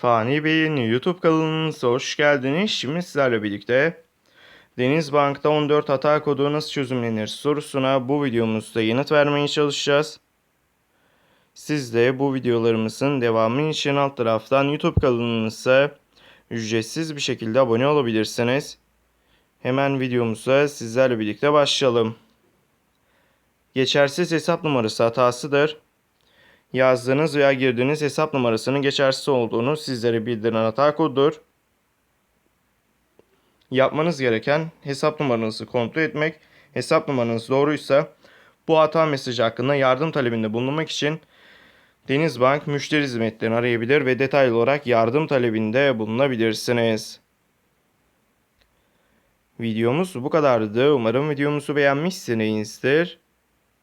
Fani Bey'in YouTube kanalınıza hoş geldiniz. Şimdi sizlerle birlikte Denizbank'ta 14 hata kodu nasıl çözümlenir sorusuna bu videomuzda yanıt vermeye çalışacağız. Siz de bu videolarımızın devamı için alt taraftan YouTube kanalımıza ücretsiz bir şekilde abone olabilirsiniz. Hemen videomuza sizlerle birlikte başlayalım. Geçersiz hesap numarası hatasıdır. Yazdığınız veya girdiğiniz hesap numarasının geçersiz olduğunu sizlere bildiren hata kodudur. Yapmanız gereken hesap numaranızı kontrol etmek. Hesap numaranız doğruysa bu hata mesajı hakkında yardım talebinde bulunmak için Denizbank müşteri hizmetlerini arayabilir ve detaylı olarak yardım talebinde bulunabilirsiniz. Videomuz bu kadardı. Umarım videomuzu beğenmişsinizdir.